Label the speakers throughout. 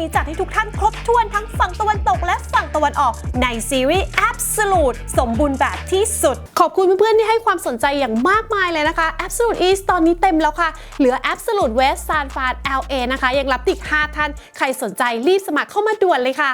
Speaker 1: นี้จัดให้ทุกท่านครบถ้วนทั้งฝั่งตะวันตกและฝั่งตะวันออกในซีรีส์ Absolute สมบูรณ์แบบที่สุด ขอบคุณเพื่อนๆที่ให้ความสนใจอย่างมากมายเลยนะคะ Absolute East ตอนนี้เต็มแล้วค่ะ เหลือ Absolute West San Fran LA นะคะ ยังรับอีก5ท่าน ใครสนใจรีบสมัครเข้ามาด่วนเลยค่ะ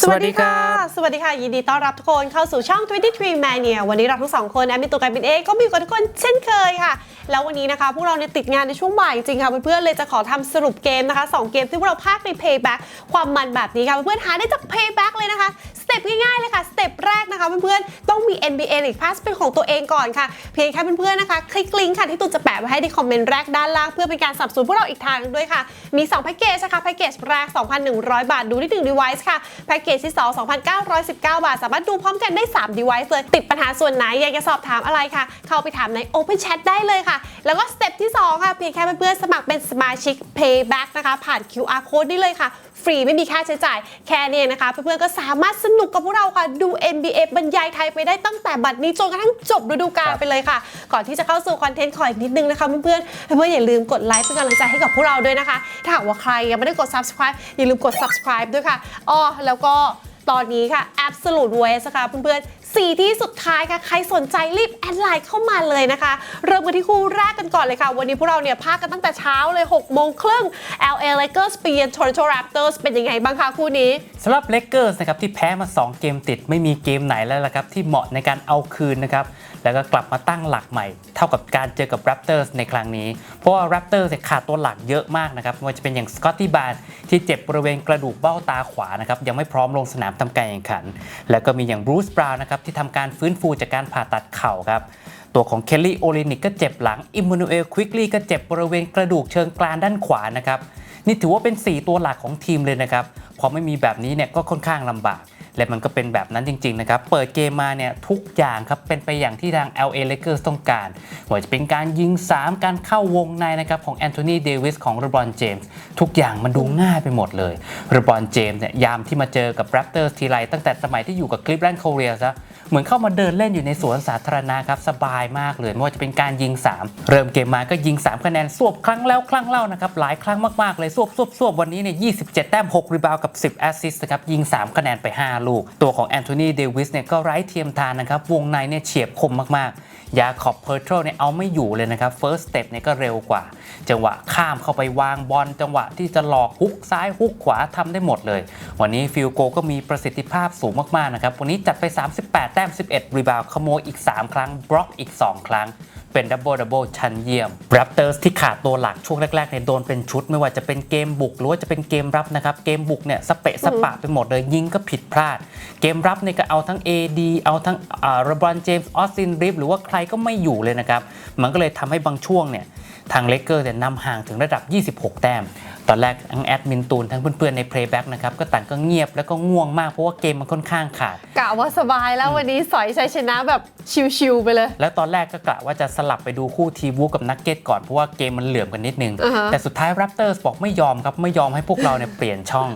Speaker 2: สวัสดีครับ
Speaker 1: สวัสดีค่ะ ยินดีต้อนรับทุกคนเข้าสู่ช่อง 23 Mania วันนี้เราทั้งสองคนแอมมีตัวการบินเองก็มีอยู่กับทุกคนเช่นเคยค่ะ แล้ววันนี้นะคะพวกเราเนี่ยติดงานในช่วงบ่ายจริงๆค่ะเพื่อนๆเลยจะขอทำสรุปเกมนะคะ 2 เกมที่พวกเราพากใน Payback ความมันแบบนี้ค่ะเพื่อนๆหาได้จาก Payback เลยนะคะสเต็ปง่ายๆเลยค่ะสเต็ปแรกนะคะเพื่อนๆต้องมี NBA League Pass เป็นของตัวเองก่อนค่ะ เพียงแค่เพื่อนๆนะคะคลิกลิงก์ค่ะที่ตูนจะแปะไว้ให้ที่คอมเมนต์แรกด้านล่างเพื่อเป็นการสับสนพวกเราอีกทางหนึ่งด้วยค่ะ มี 2 แพ็กเกจนะคะแพ็กเกจแรก 2,100 บาทดูได้1 device ค่ะแพ็กเกจที่ 2 2,919 บาท สามารถดูพร้อมกันได้ 3 device เลยติดปัญหาส่วนไหนอยากจะสอบถามอะไรค่ะ เข้าไปถามใน Open Chat ได้เลยค่ะ แล้วก็สเต็ปที่ 2 ค่ะ เพียงแค่เพื่อนๆสมัครเป็นสมาชิก Payback นะคะ ผ่าน QR code ได้เลยค่ะ ฟรีไม่มีค่าใช้จ่ายแค่นี้เองนะคะ เพื่อนๆก็สามารถสนุกกับพวกเราค่ะดู NBA บรรยายไทยไปได้ตั้งแต่บัดนี้จนกระทั่งจบฤดูกาล
Speaker 2: ครับ
Speaker 1: ไปเลยค่ะ ก่อนที่จะเข้าสู่คอนเทนต์ขออีกนิดนึงนะคะเพื่อนๆเพื่อนๆอย่าลืมกดไลค์เป็นกำลังใจให้กับพวกเราด้วยนะคะ ถ้าหากว่าใครยังไม่ได้กด subscribe อย่าลืมกด subscribe ด้วยค่ะอ้อแล้วก็ ตอนนี้ค่ะ Absolute Waste ค่ะเพื่อนๆสี่ที่สุดท้ายค่ะ ใครสนใจรีบแอดไลน์เข้ามาเลยนะคะ เริ่มกันที่คู่แรกกันก่อนเลยค่ะ วันนี้พวกเราเนี่ยพากันตั้งแต่เช้าเลย6โมงครึ่ง LA Lakers เปลี่ยน Toronto Raptors เป็นยังไงบ้างคะคู่นี้
Speaker 2: สำหรับเล k เกอร์สนะครับที่แพ้มา 2 เกมติดไม่มีเกมไหนแล้วละครับ ที่เหมาะในการเอาคืนนะครับ แล้วก็กลับมาตั้งหลักใหม่ เท่ากับการเจอกับ Raptors ในครั้งนี้ เพราะว่า Raptors ขาดตัวหลักเยอะมากนะครับไม่ว่าจะเป็นอย่างสกอตตี้บาร์ที่เจ็บบริเวณกระดูกเบ้าตาขวานะครับยังไม่พร้อมลงสนามทำการแข่งขัน แล้วก็มีอย่างบรูซบราวน์นะครับที่ทำการฟื้นฟูจากการผ่าตัดเข่าครับตัวของเคลลี่โอลินิกก็เจ็บหลังอิมมูนูเอลควิกลี่ก็เจ็บบริเวณกระดูกเชิงกรานด้านขวานะครับนี่ถือว่าเป็น 4 ตัวหลักของทีมเลยนะครับพอไม่มีแบบนี้เนี่ยก็ค่อนข้างลำบาก และมันก็เป็นแบบนั้นจริงๆนะครับเปิดเกมมาเนี่ยทุกอย่างครับเป็นไปอย่างที่ทาง LA Lakers ต้องการไม่ว่าจะเป็นการยิง 3 การเข้าวงในนะครับของแอนโทนีเดวิสของเรบรอนเจมส์ทุกอย่างมันดูง่ายไปหมดเลยเรบรอนเจมส์เนี่ยยามที่มาเจอกับแรปเตอร์ทีไรตั้งแต่สมัยที่อยู่กับคลิปแลนด์โคเรียซะ เหมือนเข้ามาเดินเล่นอยู่ในสวนสาธารณะครับสบายมากเลยไม่ว่าจะเป็นการยิง 3 เริ่มเกมมาก็ยิง 3 คะแนนสวบครั้งแล้วครั้งเล่านะครับหลายครั้งมากๆเลยสวบสวบสวบวันนี้เนี่ย27 แต้ม 6 รีบาวกับ 10 แอสซิสต์นะครับยิง 3 คะแนนไป 5 ลูก ตัวของแอนโทนีเดวิสเนี่ยก็ไร้เทียมทานนะครับวงในเนี่ยเฉียบคมมากๆ ยาขอบเพอร์เทรเนี่ยเอาไม่อยู่เลยนะครับเฟิร์สสเต็ปเนี่ยก็เร็วกว่า จังหวะข้ามเข้าไปวางบอลจังหวะที่จะหลอกฮุกซ้ายฮุกขวาทำได้หมดเลย วันนี้ฟิลโกก็มีประสิทธิภาพสูงมากๆนะครับวันนี้จัดไป 38 แต้ม 11 รีบาวขโมยอีก 3 ครั้งบล็อกอีก 2 ครั้งเป็นดับเบิลดับเบิลชั้นเยี่ยมแรปเตอร์สที่ขาดตัวหลักช่วงแรกๆเนี่ยโดนเป็นชุด ไม่ว่าจะเป็นเกมบุกหรือว่าจะเป็นเกมรับนะครับ เกมบุกเนี่ยสเปะสปะไปหมดเลยยิงก็ผิดพลาด เกมรับเนี่ยก็เอาทั้ง AD เอาทั้งเรบรอนเจมส์ออสซินริฟหรือว่าใครก็ไม่อยู่เลยนะครับ มันก็เลยทำให้บางช่วงเนี่ยทางเลกเกอร์เนี่ยนำห่างถึงระดับ 26 แต้ม ตอนแรกทั้งแอดมินตูนทั้งเพื่อนๆใน Playback นะครับก็ต่างก็เงียบแล้วก็ง่วงมากเพราะว่าเกมมันค่อนข้างขาด
Speaker 1: กะว่าสบายแล้ววันนี้สอยชัยชนะแบบชิวๆไปเลย
Speaker 2: แล้วตอนแรกก็กะว่าจะสลับไปดูคู่ทีวูกับนักเก็ตก่อนเพราะว่าเกมมันเหลื่อมกันนิดนึง
Speaker 1: อ่าฮะ
Speaker 2: แต่สุดท้าย Raptors บอกไม่ยอมครับไม่ยอมให้พวกเราเนี่ยเปลี่ยนช่อง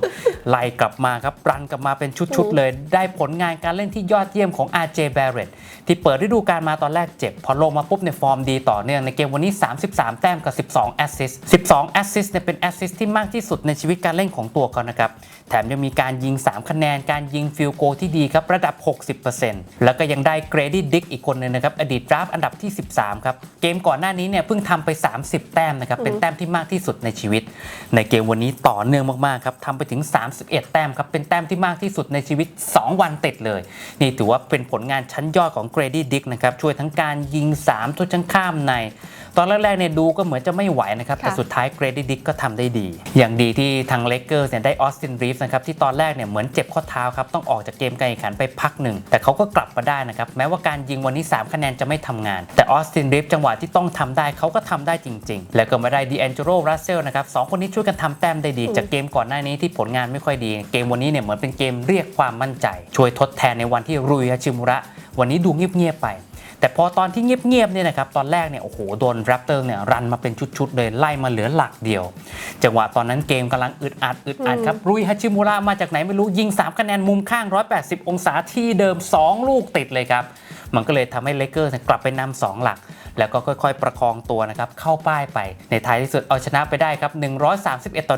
Speaker 2: ไล่กลับมาครับรันกลับมาเป็นชุดๆเลย ได้ผลงานการเล่นที่ยอดเยี่ยมของ RJ Barrett ที่เปิดฤดูกาลมาตอนแรกเจ็บ พอลงมาปุ๊บในยฟอร์มดีต่อเนื่องในเกมวันนี้ 33 แต้มกับ 12 แอสซิสต์12 แอสซิสต์เนี่ยเป็นแอสซิสต์ที่มากที่สุดในชีวิตการเล่นของตัวเขานะครับ แถมยังมีการยิง 3 คะแนน การยิงฟิลโกที่ดีครับ ระดับ 60%แล้วก็ยังได้เกรดี้ดิกอีกคนหนึงนะครับ อดีตดราฟต์อันดับที่ 13 ครับ เกมก่อนหน้านี้เนี่ยเพิ่งทำไป 30 แต้มนะครับ เป็นแต้มที่มากที่สุดในชีวิต ในเกมวันนี้ต่อเนื่องมากๆครับทำไปถึง 31 แต้มครับ เป็นแต้มที่มากที่สุดในชีวิต 2 วันติดเลย นี่ถือว่าเป็นผลงานชั้นยอดของเกรดี้ดิกนะครับช่วยทั้งการยิง3ทุกชั้งข้ามใน ตอนแรกๆเนี่ยดูก็เหมือนจะไม่ไหวนะครับแต่
Speaker 1: ค่ะ
Speaker 2: สุดท้ายเกรดี้ดิกก็ทำได้ดีอย่างดีที่ทางเลกเกอร์เนี่ยได้ออสตินรีฟส์นะครับที่ตอนแรกเนี่ยเหมือนเจ็บข้อเท้าครับต้องออกจากเกมการแข่งขันไปพักหนึ่ง แต่เขาก็กลับมาได้นะครับแม้ว่าการยิงวันนี้ 3 คะแนนจะไม่ทำงาน แต่ออสตินรีฟจังหวะที่ต้องทำได้เขาก็ทำได้จริง ๆ แล้วก็มาได้ดีแองเจโรรัสเซลนะครับสองคนนี้ช่วยกันทำแต้มได้ดี จากเกมก่อนหน้านี้ที่ผลงานไม่ค่อยดี เกมวันนี้เนี่ยเหมือนเป็นเกมเรียกความมั่นใจ ช่วยทดแทนในวันที่รุยฮาชิมุระวันนี้ดูเงียบๆไป แต่พอตอนที่เงียบๆเนี่ยนะครับตอนแรกเนี่ยโอ้โหโดนแรปเตอร์เนี่ยรันมาเป็นชุดๆเลยไล่มาเหลือหลักเดียว จังหวะตอนนั้นเกมกำลังอึดอัดอึดอัดครับรุยฮัชิมุระมาจากไหนไม่รู้ยิง 3 คะแนนมุมข้าง 180 องศาที่เดิม 2 ลูกติดเลยครับ มันก็เลยทำให้เลเกอร์กลับไปนำ2หลัก แล้วก็ค่อยๆ ประคองตัวนะครับเข้าป้ายไปในท้ายที่สุดเอาชนะไปได้ครับ131 ต่อ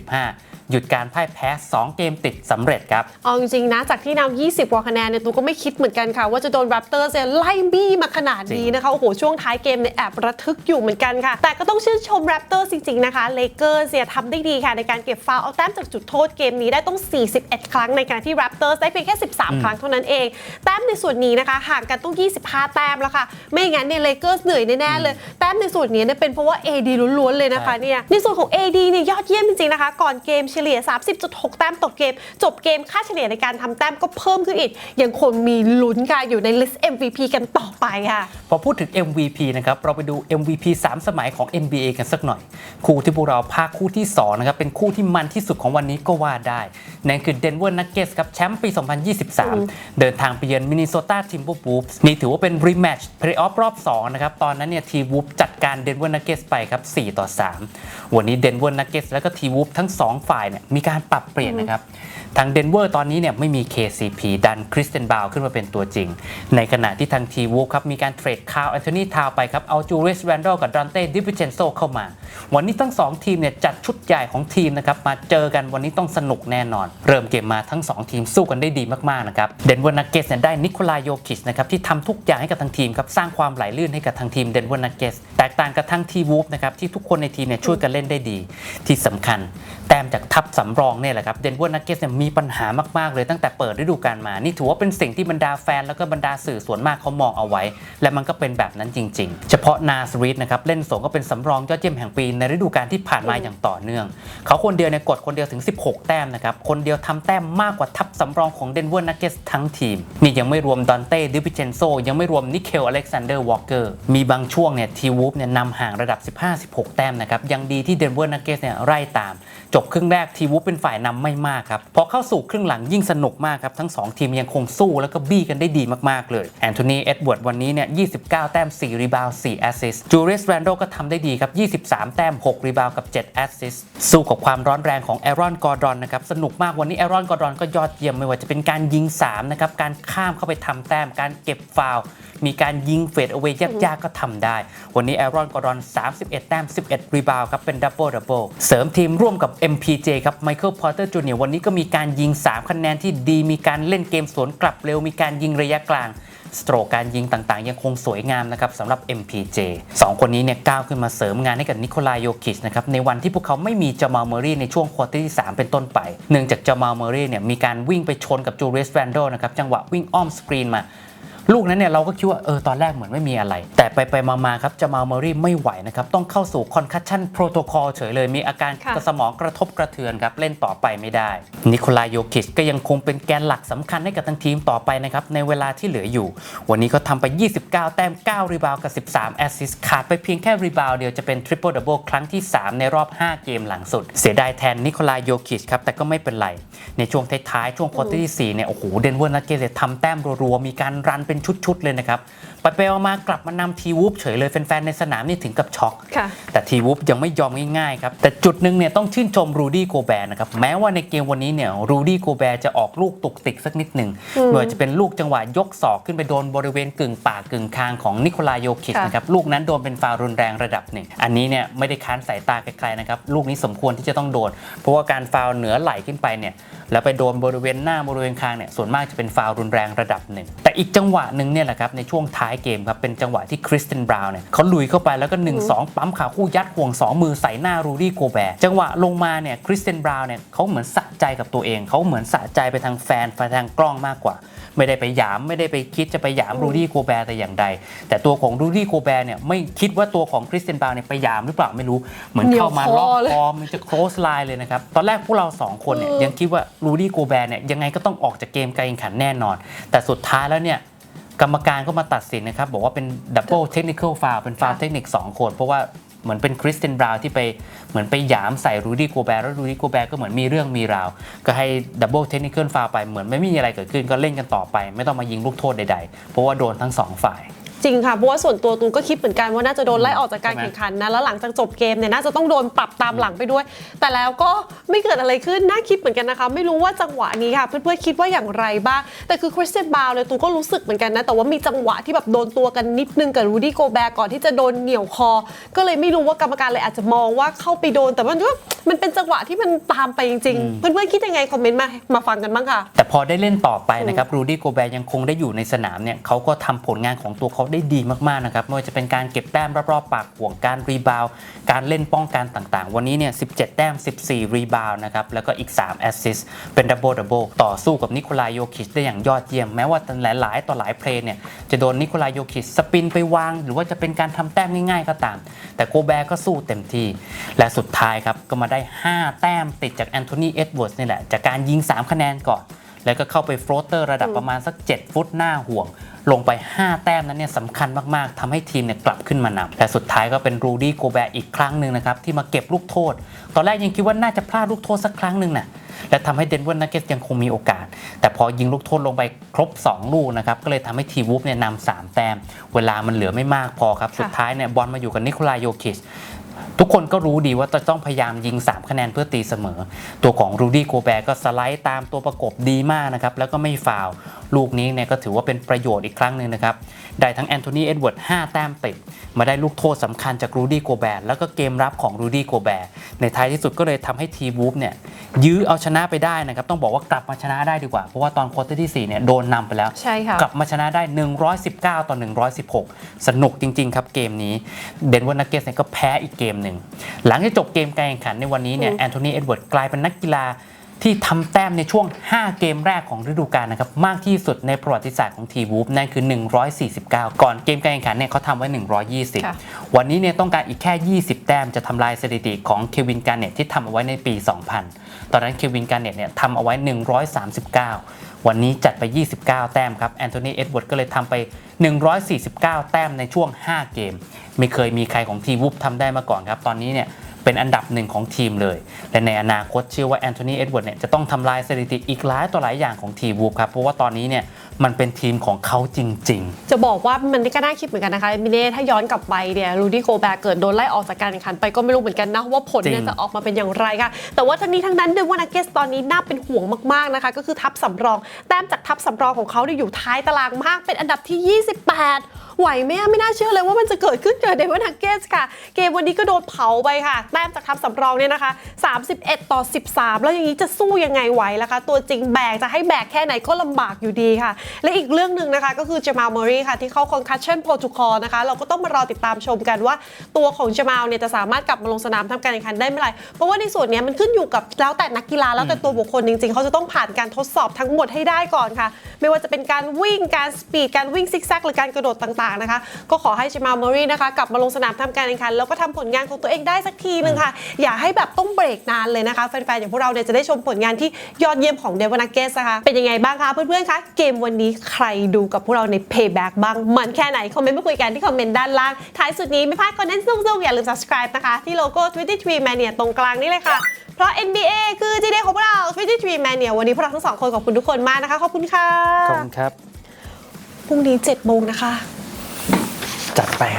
Speaker 2: 125 หยุดการพ่ายแพ้ 2 เกมติดสำเร็จครับ
Speaker 1: เอาจริงๆนะ จากที่นำ 20 กว่าคะแนนเนี่ยตูก็ไม่คิดเหมือนกันค่ะ ว่าจะโดน Raptors เนี่ยไล่บี้มาขนาดนี้นะคะ โอ้โห ช่วงท้ายเกมเนี่ยแอบระทึกอยู่เหมือนกันค่ะ แต่ก็ต้องชื่นชม Raptors จริง ๆ นะคะ Lakers เนี่ยทำได้ดีค่ะ ในการเก็บฟาวเอาแต้มจากจุดโทษเกมนี้ได้ต้อง 41 ครั้งในขณะที่ Raptors ได้เพียงแค่ 13 ครั้งเท่านั้นเอง แต้มในส่วนนี้นะคะห่างกันต้อง 25 แต้มแล้วค่ะ ไม่งั้นเนี่ย Lakers เหนื่อยแน่ๆเลย มในส่วนนี้เนี่ยเป็นเพราะว่า AD ล้วนๆเลยนะคะ
Speaker 2: ใช่
Speaker 1: เนี่ยในส่วนของ AD เนี่ยยอดเยี่ยมจริงๆนะคะ ก่อนเกมเฉลี่ย 30.6 แต้มต่อเกม จบเกมค่าเฉลี่ยในการทำแต้มก็เพิ่มขึ้นอีก ยังคงมีลุ้นค่ะอยู่ในลิสต์ MVP กันต่อไปค่ะ
Speaker 2: พอพูดถึง MVP นะครับ เราไปดู MVP 3 สมัยของ NBA กันสักหน่อย คู่ที่พวกเราภาคคู่ที่2นะครับเป็นคู่ที่มันที่สุดของวันนี้ก็ว่าได้นั่นคือ Denver Nuggets ครับแชมป์ปี 2023 เดินทางไปเยือน Minnesota Timberwolves นี่ถือว่าเป็น rematch playoff รอบ2นะครับตอนนั้นเนี่ยทีวูฟจัดการเดนเวอร์นากเกสไปครับ 4 ต่อ 3 วันนี้เดนเวอร์นากเกสแล้วก็ทีวูฟทั้ง 2 ฝ่ายเนี่ยมีการปรับเปลี่ยนนะครับ ทางเดนเวอร์ตอนนี้เนี่ยไม่มี KCP ดันคริสเตนบาวขึ้นมาเป็นตัวจริง ในขณะที่ทางทีวูครับมีการเทรดคาวแอนโทนีทาวไปครับเอาจูเรสแรนดอลกับดอนเต้ดิวิเชนโซเข้ามา วันนี้ทั้ง 2 ทีมเนี่ยจัดชุดใหญ่ของทีมนะครับมาเจอกันวันนี้ต้องสนุกแน่นอน เริ่มเกมมาทั้ง 2 ทีมสู้กันได้ดีมากๆนะครับเดนเวอร์นักเก็ตเนี่ยได้นิโคลายโยคิชนะครับที่ทำทุกอย่างให้กับทางทีมครับสร้างความไหลลื่นให้กับทางทีมเดนเวอร์นักเก็ตแตกต่างกับทางทีวูฟนะครับที่ทุกคนในทีมเนี่ยช่วยกันเล่นได้ดี ที่สำคัญ แต้มจากทัพสำรองเนี่ยแหละครับเดนเวอร์นักเก็ตเนี่ยมีปัญหามากๆเลยตั้งแต่เปิดฤดูกาลมา นี่ถือว่าเป็นสิ่งที่บรรดาแฟน แล้วก็บรรดาสื่อส่วนมากเขามองเอาไว้ และมันก็เป็นแบบนั้นจริง ๆ เฉพาะนาสรีดนะครับเล่นสงก็เป็นสำรองยอดเยี่ยมแห่งปีในฤดูกาลที่ผ่านมาอย่างต่อเนื่อง เขาคนเดียวเนี่ยกดคนเดียวถึง 16 แต้มนะครับคนเดียวทำแต้มมากกว่าทัพสำรองของเดนเวอร์นักเก็ตทั้งทีมนี่ยังไม่รวมดอนเต้ดิวิเชนโซยังไม่รวมนิเคลอเล็กซานเดอร์วอลเกอร์มีบางช่วงเนี่ยทีวูฟเนี่ยนำห่างระดับ 15-16 แต้มนะครับยังดีที่เดนเวอร์นักเก็ตเนี่ยไล่ตามจบครึ่งแรกทีวูฟเป็นฝ่ายนำไม่มากครับพอเข้าสู่ครึ่งหลังยิ่งสนุกมากครับทั้ง 2 ทีมยังคงสู้แล้วก็บี้กันได้ดีมากๆเลยแอนโทนีเอ็ดเวิร์ดวันนี้เนี่ย 29 แต้ม 4 รีบาวด์4แอสซิสต์จูเรสแรนโดก็ทำได้ดีครับ 23 แต้ม 6 รีบาวด์กับ 7 แอสซิสต์สู้กับความร้อนแรงของแอรอนกอร์ดอนนะครับสนุกมากวันนี้แอรอนกอร์ดอนก็ยอดเยี่ยมไม่ว่าจะเป็นการยิง3นะครับการข้ามเข้าไปทำแต้มการเก็บฟาวมีการยิงเฟดเอาไว้ยากๆก็ทำได้ วันนี้แอรอนกอร์ดอน 31 แต้ม 11 รีบาวด์ครับเป็นดับเบิลดับเบิลเสริมทีมร่วมกับ MPJ ครับไมเคิลพอร์เตอร์จูเนียวันนี้ก็มีการยิง 3 คะแนนที่ดี มีการเล่นเกมสวนกลับเร็ว มีการยิงระยะกลาง สโตรกการยิงต่างๆ ยังคงสวยงามนะครับสำหรับ MPJ สองคนนี้เนี่ยก้าวขึ้นมาเสริมงานให้กับนิโคลายโยคิชนะครับในวันที่พวกเขาไม่มีจามาลเมอรี่ในช่วงควอเตอร์ที่ 3 เป็นต้นไป เนื่องจากจามาลเมอรี่เนี่ยมีการวิ่งไปชนกับจูเรสแรนโดนะครับจังหวะวิ่งอ้อมสกรีนมา ลูกนั้นเนี่ยเราก็คิดว่าเออตอนแรกเหมือนไม่มีอะไร แต่ไปไปๆมาๆครับจามาลเมอรี่ไม่ไหวนะครับ ต้องเข้าสู่คอนคัชชั่นโปรโตคอลเฉยเลยมีอาการ
Speaker 1: ค่ะ
Speaker 2: กระสมองกระทบกระเทือนครับ เล่นต่อไปไม่ได้ นิโคลายโยคิชก็ยังคงเป็นแกนหลักสำคัญให้กับทั้งทีมต่อไปนะครับ ในเวลาที่เหลืออยู่ วันนี้เขาทำไป 29 แต้ม 9 รีบาวกับ 13 แอสซิสต์ขาดไปเพียงแค่รีบาวเดียวจะเป็นทริปเปิลดับเบิลครั้งที่ 3 ในรอบ 5 เกมหลังสุด เสียดายแทนนิโคลายโยคิชครับแต่ก็ไม่เป็นไรในช่วงท้ายๆช่วงควอเตอร์ที่สี่เนี่ยโอ้โหเดนเวอร์นักเกตทำแต้มรัวๆมีการรันเป็นชุดๆเลยนะครับไปไปๆมาๆกลับมานำทีวูฟเฉยเลยแฟนๆในสนามนี่ถึงกับช็อก
Speaker 1: ค่ะ
Speaker 2: แต่ทีวูฟยังไม่ยอมง่ายๆครับ แต่จุดหนึ่งเนี่ยต้องชื่นชมรูดี้โกแบร์นะครับ แม้ว่าในเกมวันนี้เนี่ยรูดี้โกแบร์จะออกลูกตุกติกสักนิดหนึ่ง
Speaker 1: อืม
Speaker 2: ไม่ว่าจะเป็นลูกจังหวะยกศอกขึ้นไปโดนบริเวณกึ่งปากกึ่งคางของนิโคลายโยคิช
Speaker 1: ค่ะ
Speaker 2: นะครับ ลูกนั้นโดนเป็นฟาวล์รุนแรงระดับหนึ่ง อันนี้เนี่ยไม่ได้ค้านสายตาใครๆนะครับลูกนี้สมควรที่จะต้องโดน เพราะว่าการฟาวล์เหนือไหลขึ้นไปเนี่ย แล้วไปโดนบริเวณหน้าบริเวณคางเนี่ยส่วนมากจะเป็นฟาวรุนแรงระดับหนึ่งแต่อีกจังหวะหนึ่งเนี่ยแหละครับในช่วงท้ายเกมครับเป็นจังหวะที่คริสเตนบราวน์เนี่ยเขาลุยเข้าไปแล้วก็ 1 2 ปั๊มขาคู่ยัดห่วง 2 มือใส่หน้ารูดี้โกแบร์จังหวะลงมาเนี่ยคริสเตนบราวน์เนี่ยเขาเหมือนสะใจกับตัวเอง เขาเหมือนสะใจไปทางแฟนไปทางกล้องมากกว่า ไม่ได้ไปหยามไม่ได้ไปคิดจะไปหยามรูดี้โกแบร์แต่อย่างใด แต่ตัวของรูดี้โกแบร์เนี่ยไม่คิดว่าตัวของคริสเตนบราวน์เนี่ยไปหยามหรือเปล่าไม่รู้ เหมือนเข้ามาล็อก
Speaker 1: เหนียวคอเลย
Speaker 2: คอมันจะ close line เลยนะครับตอนแรกพวกเรา 2 คนเนี่ย
Speaker 1: เออ
Speaker 2: ยังคิดว่ารูดี้โกแบร์เนี่ยยังไงก็ต้องออกจากเกมการแข่งขันแน่นอน แต่สุดท้ายแล้วเนี่ยกรรมการก็มาตัดสินนะครับ บอกว่าเป็นดับเบิลเทคนิคอลฟาวเป็นฟาวเทคนิค2คน เพราะว่า เหมือนเป็นคริสเตนบราวน์ที่ไปเหมือนไปหยามใส่รูดี้โกแบร์แล้วรูดี้โกแบร์ก็เหมือนมีเรื่องมีราว ก็ให้ดับเบิลเทคนิคเกิลฟาวไปเหมือนไม่มีอะไรเกิดขึ้นก็เล่นกันต่อไป ไม่ต้องมายิงลูกโทษใดๆ เพราะว่าโดนทั้งสองฝ่าย
Speaker 1: จริงค่ะเพราะว่าส่วนตัวตูนก็คิดเหมือนกันว่าน่าจะโดนไล่ออกจากการ
Speaker 2: ใช่ไหม
Speaker 1: แข่งขันนะแล้วหลังจากจบเกมเนี่ยน่าจะต้องโดนปรับตามหลังไปด้วย แต่แล้วก็ไม่เกิดอะไรขึ้นน่าคิดเหมือนกันนะคะ ไม่รู้ว่าจังหวะนี้ค่ะ เพื่อนๆคิดว่าอย่างไรบ้างแต่คือคริสเตียนบาวเลยตูนก็รู้สึกเหมือนกันนะแต่ว่ามีจังหวะที่แบบโดนตัวกันนิดนึงกับรูดี้โกแบร์ก่อนที่จะโดนเหนี่ยวคอ ก็เลยไม่รู้ว่ากรรมการเลยอาจจะมองว่าเข้าไปโดนแต่มันก็มันเป็นจังหวะที่มันตามไปจริงๆเพื่อนๆคิดยังไงคอมเมนต์มามาฟังกันบ้างค่ะ
Speaker 2: แต่พอได้เล่นต่อไปนะครับรูดี้โกแบร์ยังคงได้อยู่ในสนามเนี่ยเขาก็ทำผลงานของตัวเขาได้ดีมากๆนะครับไม่ว่าจะเป็นการเก็บแต้มรอบๆปากห่วงการรีบาวด์การเล่นป้องกันต่างๆ วันนี้เนี่ย 17 แต้ม 14 รีบาวด์นะครับแล้วก็อีก 3 แอสซิสเป็นดับเบิลดับเบิลต่อสู้กับนิโคลายโยคิชได้อย่างยอดเยี่ยม แม้ว่าหลายๆ ต่อหลายเพลย์เนี่ยจะโดนนิโคลายโยคิชสปินไปวาง หรือว่าจะเป็นการทำแต้มง่ายๆ ก็ตาม แต่โกแบร์ก็สู้เต็มที่ และสุดท้ายครับก็มาได้ 5 แต้มติดจากแอนโทนีเอ็ดเวิร์ดนี่แหละจากการยิง 3 คะแนนก่อนแล้วก็เข้าไปโฟลเตอร์ระดับประมาณสัก 7 ฟุตหน้าห่วง ลงไป 5 แต้มนั้นเนี่ยสำคัญมากๆทำให้ทีมเนี่ยกลับขึ้นมานำและสุดท้ายก็เป็นรูดี้โกแบร์อีกครั้งหนึ่งนะครับ ที่มาเก็บลูกโทษ ตอนแรกยังคิดว่าน่าจะพลาดลูกโทษสักครั้งหนึ่งนะและทำให้เดนเวอร์นักเก็ตยังคงมีโอกาส แต่พอยิงลูกโทษลงไปครบ 2 ลูกนะครับ ก็เลยทำให้ทีวูฟเนี่ยนำสามแต้ม เวลามันเหลือไม่มากพอครับ สุดท้ายเนี่ยบอลมาอยู่กับนิโคลายโยคิช ทุกคนก็รู้ดีว่าจะต้องพยายามยิง 3 คะแนนเพื่อตีเสมอ ตัวของรูดี้โกแบร์ก็สไลด์ตามตัวประกบดีมากนะครับ แล้วก็ไม่ฟาวล์ลูกนี้เนี่ยก็ถือว่าเป็นประโยชน์อีกครั้งหนึ่งนะครับ ได้ทั้งแอนโทนีเอ็ดเวิร์ด5แต้มติด มาได้ลูกโทษสำคัญจากรูดี้โกแบร์แล้วก็เกมรับของรูดี้โกแบร์ในท้ายที่สุดก็เลยทำให้ทีมวูฟเนี่ยยื้อเอาชนะไปได้นะครับ ต้องบอกว่ากลับมาชนะได้ดีกว่า เพราะว่าตอนควอเตอร์ที่4เนี่ยโดนนำไปแล้ว
Speaker 1: ใช่ค่ะ
Speaker 2: กลับมาชนะได้ 119 ต่อ 116 สนุกจริง ๆ ครับเกมนี้เดนเวอร์นักเก็ตเนี่ยก็แพ้อีกเกมหนึ่งหลังจากจบเกมการแข่งขันในวันนี้เนี่ย
Speaker 1: อืม
Speaker 2: แอนโทนีเอ็ดเวิร์ดกลายเป็นนักกีฬา ที่ทำแต้มในช่วง 5 เกมแรกของฤดูกาลนะครับมากที่สุดในประวัติศาสตร์ของทีวูฟนั่นคือ 149 ก่อนเกมการแข่งขันเนี่ยเขาทำไว้
Speaker 1: ค่ะ
Speaker 2: 120 วันนี้เนี่ยต้องการอีกแค่ 20 แต้มจะทำลายสถิติของเควินการเน็ตที่ทำเอาไว้ในปี 2000 ตอนนั้นเควินการเน็ตเนี่ยทำเอาไว้ 139 วันนี้จัดไป 29 แต้มครับแอนโทนีเอ็ดเวิร์ดก็เลยทำไป 149 แต้มในช่วง 5 เกม ไม่เคยมีใครของทีมวูฟทำได้มาก่อนครับตอนนี้เนี่ย เป็นอันดับหนึ่งของทีมเลย และในอนาคตเชื่อว่าแอนโทนีเอ็ดเวิร์ดเนี่ยจะต้องทำลายสถิติอีกหลายต่อหลายอย่างของทีมวูฟครับ เพราะว่าตอนนี้เนี่ย มันเป็นทีมของเขาจริง ๆ
Speaker 1: จะบอกว่ามันก็น่าคิดเหมือนกันนะคะมิเน่ถ้าย้อนกลับไปเนี่ยรูดี้โกแบร์เกิดโดนไล่ออกจากการแข่งขันไปก็ไม่รู้เหมือนกันนะว่าผลเนี่ย
Speaker 2: จริง
Speaker 1: จะออกมาเป็นอย่างไรค่ะ แต่ว่าทั้งนี้ทั้งนั้นเดวานาเกสตอนนี้น่าเป็นห่วงมากๆนะคะ ก็คือทัพสำรอง แต้มจากทัพสำรองของเขาเนี่ยอยู่ท้ายตารางมากเป็นอันดับที่ 28ไหวไหมอะไม่น่าเชื่อเลยว่ามันจะเกิดขึ้นกับเดวานาเกสค่ะ เกมวันนี้ก็โดนเผาไปค่ะ แต้มจากทัพสำรองเนี่ยนะคะ 31 ต่อ 13 แล้วอย่างนี้จะสู้ยังไงไหวล่ะคะ ตัวจริงแบกจะให้แบกแค่ไหนก็ลำบากอยู่ดีค่ะและอีกเรื่องหนึ่งนะคะก็คือจมาลเมอรี่ค่ะที่เข้า concussion protocol นะคะเราก็ต้องมารอติดตามชมกันว่า ตัวของจมาลเนี่ยจะสามารถกลับมาลงสนามทำการแข่งขันได้เมื่อไหร่เพราะว่าในส่วนเนี้ยมันขึ้นอยู่กับแล้วแต่นักกีฬาแล้วแต่ตัวบุคคลจริงๆ เขาจะต้องผ่านการทดสอบทั้งหมดให้ได้ก่อนค่ะ ไม่ว่าจะเป็นการวิ่งการสปีดการวิ่งซิกแซกหรือการกระโดดต่างๆนะคะก็ขอให้จมาลเมอรี่นะคะกลับมาลงสนามทำการแข่งขันแล้วก็ทำผลงานของตัวเองได้สักทีหนึ่งค่ะอย่าให้แบบต้องเบรกนานเลยนะคะแฟนๆอย่างพวกเราเนี่ยจะได้ชมผลงานที่ยอดเยี่ยมของเดวานาเกสนะคะเป็นยังไงบ้างคะเพื่อนๆคะเกมวันนี้ใครดูกับพวกเราใน Payback บ้าง มันแค่ไหน คอมเมนต์มาคุยกันที่คอมเมนต์ด้านล่าง ท้ายสุดนี้ไม่พลาดคอนเทนต์ซุ่มๆอย่าลืม subscribe นะคะ ที่โลโก้23 Mania ตรงกลางนี่เลยค่ะ เพราะ NBA คือจีเดของพวกเรา23 Mania วันนี้พวกเราทั้งสองคนขอบคุณทุกคนมากนะคะขอบคุณค่ะ
Speaker 2: ขอบคุณครับ
Speaker 1: พรุ่งนี้7โมงนะคะ
Speaker 2: จัดไปครับ